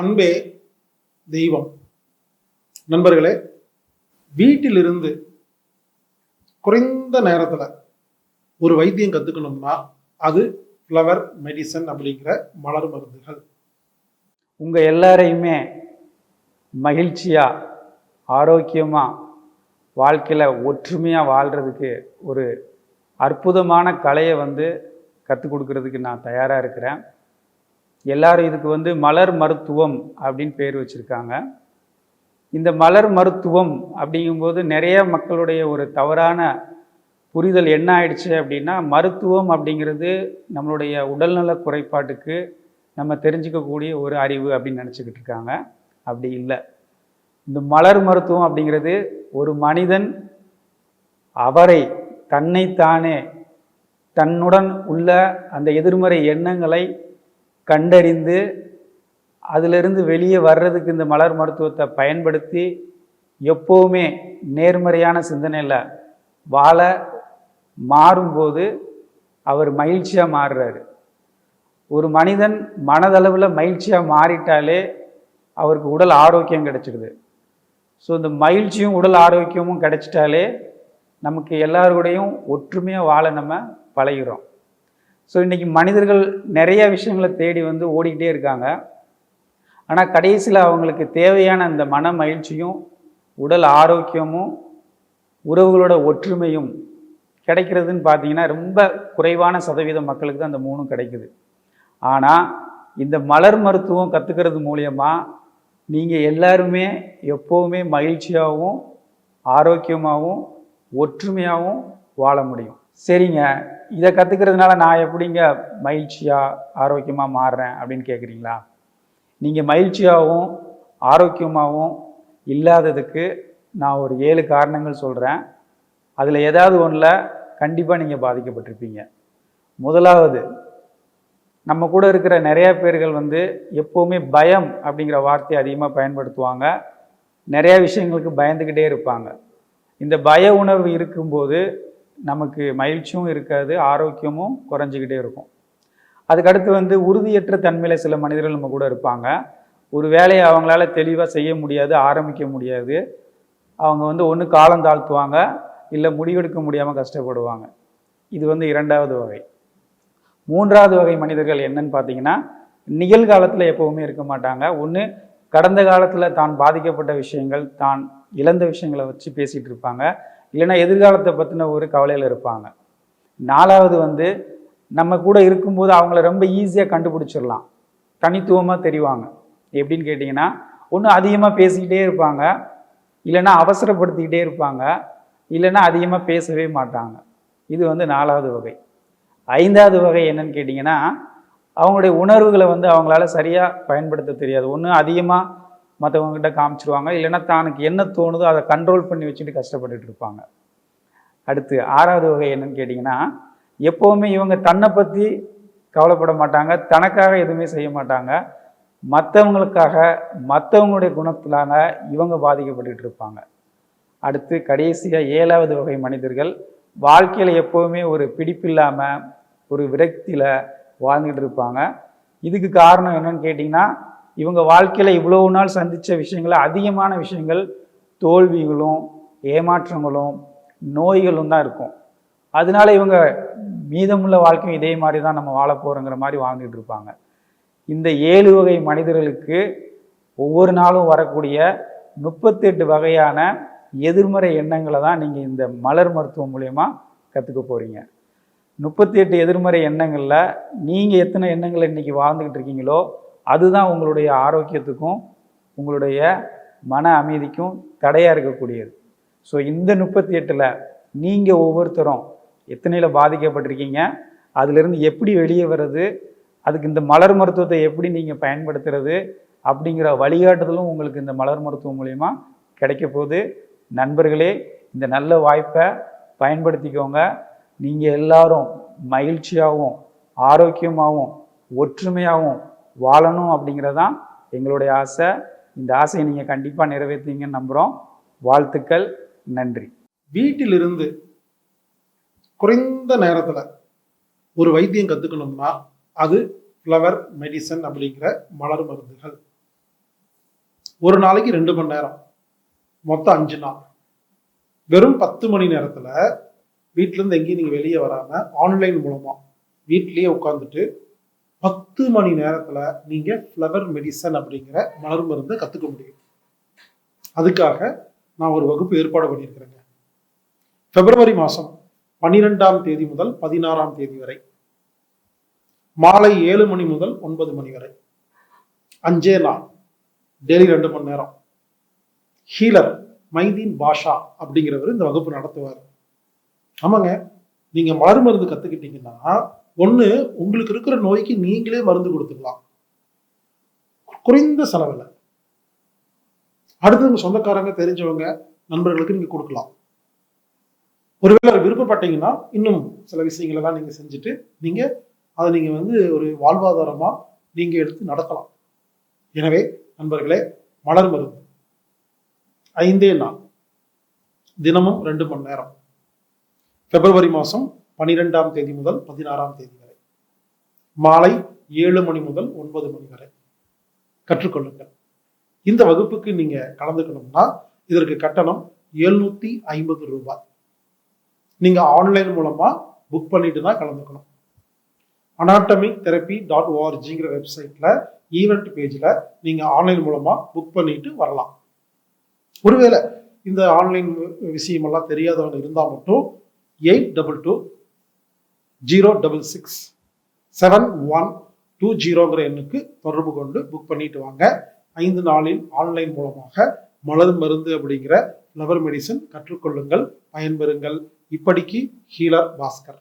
அன்பே தெய்வம். நண்பர்களே வீட்டிலிருந்து குறைந்த நேரத்தில் ஒரு வைத்தியம் கற்றுக்கணும்னா அது ஃப்ளவர் மெடிசன் அப்படிங்கிற மலர் மருந்துகள். உங்கள் எல்லாரையுமே மகிழ்ச்சியாக ஆரோக்கியமாக வாழ்க்கையில் ஒற்றுமையாக வாழ்கிறதுக்கு ஒரு அற்புதமான கலையை வந்து கற்றுக் கொடுக்கறதுக்கு நான் தயாராக இருக்கிறேன். எல்லாரும் இதுக்கு வந்து மலர் மருத்துவம் அப்படின்னு பேர் வச்சுருக்காங்க. இந்த மலர் மருத்துவம் அப்படிங்கும்போது நிறைய மக்களுடைய ஒரு தவறான புரிதல் என்ன ஆயிடுச்சு அப்படின்னா மருத்துவம் அப்படிங்கிறது நம்மளுடைய உடல்நல குறைபாட்டுக்கு நம்ம தெரிஞ்சுக்கக்கூடிய ஒரு அறிவு அப்படின்னு நினச்சிக்கிட்டு இருக்காங்க. அப்படி இல்லை. இந்த மலர் மருத்துவம் அப்படிங்கிறது ஒரு மனிதன் அவரை தன்னைத்தானே தன்னுடன் உள்ள அந்த எதிர்மறை எண்ணங்களை கண்டறிந்து அதிலிருந்து வெளியே வர்றதுக்கு இந்த மலர் மருத்துவத்தை பயன்படுத்தி எப்போவுமே நேர்மறையான சிந்தனையில் வாழ மாறும்போது அவர் மகிழ்ச்சியாக மாறுறாரு. ஒரு மனிதன் மனதளவில் மகிழ்ச்சியாக மாறிட்டாலே அவருக்கு உடல் ஆரோக்கியம் கிடைச்சிடுது ஸோ இந்த மகிழ்ச்சியும் உடல் ஆரோக்கியமும் கிடைச்சிட்டாலே நமக்கு எல்லாருக்கூடையும் ஒற்றுமையாக வாழ நம்ம பழகிறோம். ஸோ இன்றைக்கி மனிதர்கள் நிறைய விஷயங்களை தேடி வந்து ஓடிக்கிட்டே இருக்காங்க. ஆனால் கடைசியில் அவங்களுக்கு தேவையான அந்த மன மகிழ்ச்சியும் உடல் ஆரோக்கியமும் உறவுகளோட ஒற்றுமையும் கிடைக்கிறதுன்னு பார்த்தீங்கன்னா ரொம்ப குறைவான சதவீத மக்களுக்கு தான் அந்த மூணும் கிடைக்குது. ஆனால் இந்த மலர் மருத்துவம் கற்றுக்கிறது மூலயமா நீங்கள் எல்லாருமே எப்போவுமே மகிழ்ச்சியாகவும் ஆரோக்கியமாகவும் ஒற்றுமையாகவும் வாழ முடியும். சரிங்க. இதை கற்றுக்கிறதுனால நான் எப்படிங்க மகிழ்ச்சியாக ஆரோக்கியமாக மாறுறேன் அப்படின்னு கேட்குறீங்களா நீங்கள் மகிழ்ச்சியாகவும் ஆரோக்கியமாகவும் இல்லாததுக்கு நான் ஒரு ஏழு காரணங்கள் சொல்கிறேன் அதில் ஏதாவது ஒன்றில் கண்டிப்பாக நீங்கள் பாதிக்கப்பட்டிருப்பீங்க. முதலாவது நம்ம கூட இருக்கிற நிறைய பேர்கள் வந்து எப்போவுமே பயம் அப்படிங்கிற வார்த்தையை அதிகமாக பயன்படுத்துவாங்க. நிறையா விஷயங்களுக்கு பயந்துக்கிட்டே இருப்பாங்க. இந்த பய உணர்வு இருக்கும்போது நமக்கு மகிழ்ச்சியும் இருக்காது ஆரோக்கியமும் குறைஞ்சிக்கிட்டே இருக்கும். அதுக்கடுத்து வந்து உறுதியற்ற தன்மையில் சில மனிதர்கள் நம்ம கூட இருப்பாங்க. ஒரு வேலையை அவங்களால தெளிவாக செய்ய முடியாது ஆரம்பிக்க முடியாது. அவங்க வந்து ஒன்று காலம் தாழ்த்துவாங்க இல்லை முடிவெடுக்க முடியாமல் கஷ்டப்படுவாங்க. இது வந்து இரண்டாவது வகை. மூன்றாவது வகை மனிதர்கள் என்னன்னு பார்த்தீங்கன்னா நிகழ்காலத்தில் எப்போவுமே இருக்க மாட்டாங்க. ஒன்று கடந்த காலத்தில் தான் பாதிக்கப்பட்ட விஷயங்கள் தான் இழந்த விஷயங்களை வச்சு பேசிகிட்டு இருப்பாங்க. இல்லைன்னா எதிர்காலத்தை பற்றின ஒரு கவலையில் இருப்பாங்க. நாலாவது வந்து நம்ம கூட இருக்கும்போது அவங்கள ரொம்ப ஈஸியாக கண்டுபிடிச்சிடலாம். தனித்துவமாக தெரிவாங்க. எப்படின்னு கேட்டிங்கன்னா ஒன்று அதிகமாக பேசிக்கிட்டே இருப்பாங்க. இல்லைன்னா அவசரப்படுத்திக்கிட்டே இருப்பாங்க. இல்லைன்னா அதிகமாக பேசவே மாட்டாங்க. இது வந்து நாலாவது வகை. ஐந்தாவது வகை என்னன்னு கேட்டிங்கன்னா அவங்களுடைய உணர்வுகளை வந்து அவங்களால சரியாக பயன்படுத்த தெரியாது. ஒன்று அதிகமாக மற்றவங்ககிட்ட காமிச்சிருவாங்க. இல்லைன்னா தனக்கு என்ன தோணுதோ அதை கண்ட்ரோல் பண்ணி வச்சுட்டு கஷ்டப்பட்டுட்டு இருப்பாங்க. அடுத்து ஆறாவது வகை என்னன்னு கேட்டிங்கன்னா எப்போவுமே இவங்க தன்னை பற்றி கவலைப்பட மாட்டாங்க. தனக்காக எதுவுமே செய்ய மாட்டாங்க. மற்றவங்களுக்காக மற்றவங்களுடைய குணத்திலான இவங்க பாதிக்கப்பட்டுட்டு இருப்பாங்க. அடுத்து கடைசியாக ஏழாவது வகை மனிதர்கள் வாழ்க்கையில் எப்போவுமே ஒரு பிடிப்பில்லாமல் ஒரு விரக்தியில் வாழ்ந்துகிட்டு இருப்பாங்க. இதுக்கு காரணம் என்னன்னு கேட்டிங்கன்னா இவங்க வாழ்க்கையில் இவ்வளோ நாள் சந்தித்த விஷயங்கள அதிகமான விஷயங்கள் தோல்விகளும் ஏமாற்றங்களும் நோய்களும் தான் இருக்கும். அதனால இவங்க மீதமுள்ள வாழ்க்கையும் இதே மாதிரி தான் நம்ம வாழ போகிறோங்கிற மாதிரி வாழ்ந்துட்டு இருப்பாங்க. இந்த ஏழு வகை மனிதர்களுக்கு ஒவ்வொரு நாளும் வரக்கூடிய முப்பத்தெட்டு வகையான எதிர்மறை எண்ணங்களை தான் நீங்கள் இந்த மலர் மருத்துவம் மூலயமா கற்றுக்க போகிறீங்க முப்பத்தி எட்டு எதிர்மறை எண்ணங்களில் நீங்கள் எத்தனை எண்ணங்களை இன்றைக்கி வாழ்ந்துக்கிட்டு இருக்கீங்களோ அதுதான் உங்களுடைய ஆரோக்கியத்துக்கும் உங்களுடைய மன அமைதிக்கும் தடையாக இருக்கக்கூடியது. ஸோ இந்த முப்பத்தி எட்டில் நீங்கள் ஒவ்வொருத்தரும் எத்தனையில் பாதிக்கப்பட்டிருக்கீங்க அதுலேருந்து எப்படி வெளியே வர்றது அதுக்கு இந்த மலர் மருத்துவத்தை எப்படி நீங்கள் பயன்படுத்துறது அப்படிங்கிற வழிகாட்டுதலும் உங்களுக்கு இந்த மலர் மருத்துவம் மூலயமா கிடைக்க போகுது. நண்பர்களே இந்த நல்ல வாய்ப்பை பயன்படுத்திக்கோங்க. நீங்கள் எல்லாரும் மகிழ்ச்சியாகவும் ஆரோக்கியமாகவும் ஒற்றுமையாகவும் வாழணும் அப்படிங்கிறதான் எங்களுடைய ஆசை. இந்த ஆசையை நீங்கள் கண்டிப்பாக நிறைவேற்றுவீங்கன்னு நம்புகிறோம் வாழ்த்துக்கள். நன்றி. வீட்டிலிருந்து குறைந்த நேரத்தில் ஒரு வைத்தியம் கற்றுக்கணும்னா அது ஃப்ளவர் மெடிசன் அப்படிங்கிற மலர் மருந்துகள். ஒரு நாளைக்கு ரெண்டு மணி நேரம். மொத்தம் அஞ்சு நாள். வெறும் பத்து மணி நேரத்தில் வீட்டிலேருந்து எங்கேயும் நீங்கள் வெளியே வராமல் ஆன்லைன் மூலமாக வீட்லேயே உட்காந்துட்டு பத்து மணி நேரத்துல நீங்கள் ஃப்ளவர் மெடிசன் அப்படிங்கிற மலர் மருந்தை கற்றுக்க முடியும். அதுக்காக நான் ஒரு வகுப்பு ஏற்பாடு பண்ணியிருக்கிறேங்க. பிப்ரவரி மாதம் பன்னிரெண்டாம் தேதி முதல் பதினாறாம் தேதி வரை. மாலை ஏழு மணி முதல் ஒன்பது மணி வரை. அஞ்சே நாள். டெய்லி ரெண்டு மணி நேரம். ஹீலர் மைதீன் பாஷா அப்படிங்கிறவர் இந்த வகுப்பு நடத்துவார். ஆமாங்க. நீங்கள் மலர் மருந்து கற்றுக்கிட்டீங்கன்னா ஒண்ணு உங்களுக்கு இருக்கிற நோய்க்கு நீங்களே மருந்து கொடுத்துக்கலாம். குறைந்த செலவில். அடுத்து உங்க சொந்தக்காரங்க தெரிஞ்சவங்க நண்பர்களுக்கு நீங்க கொடுக்கலாம். ஒருவேளை விருப்பப்பட்டீங்கன்னா இன்னும் சில விஷயங்களெல்லாம் நீங்க செஞ்சுட்டு நீங்க அதை நீங்க வந்து ஒரு வாழ்வாதாரமா நீங்க எடுத்து நடத்தலாம். எனவே நண்பர்களே மலர் மருந்து. ஐந்தே நாள். தினமும் ரெண்டு மணி நேரம். பிப்ரவரி மாதம் பனிரெண்டாம் தேதி முதல் பதினாறாம் தேதி வரை. மாலை ஏழு மணி முதல் ஒன்பது மணி வரை. கற்றுக்கொள்ளுங்கள். இந்த வகுப்புக்கு நீங்க கலந்துக்கணும்னா இதற்கு கட்டணம் எழுநூத்தி ஐம்பது ரூபாய். நீங்க ஆன்லைன் மூலமா புக் பண்ணிட்டு தான் கலந்துக்கணும். அனாட்டமிக் தெரப்பி டாட் ஓஆர்ஜிங்கிற வெப்சைட்ல ஈவெண்ட் பேஜில் நீங்கள் ஆன்லைன் மூலமாக புக் பண்ணிட்டு வரலாம். ஒருவேளை இந்த ஆன்லைன் விஷயமெல்லாம் தெரியாதவங்க இருந்தால் மட்டும் eight double two zero double six seven one two ஜீரோங்கிற எண்ணுக்கு தொடர்பு கொண்டு புக் பண்ணிட்டு வாங்க. ஐந்து நாளில் ஆன்லைன் மூலமாக மலர் மருந்து அப்படிங்கிற ஃப்ளவர் மெடிசன் கற்றுக்கொள்ளுங்கள் பயன்பெறுங்கள். இப்படிக்கு ஹீலர் பாஸ்கர்.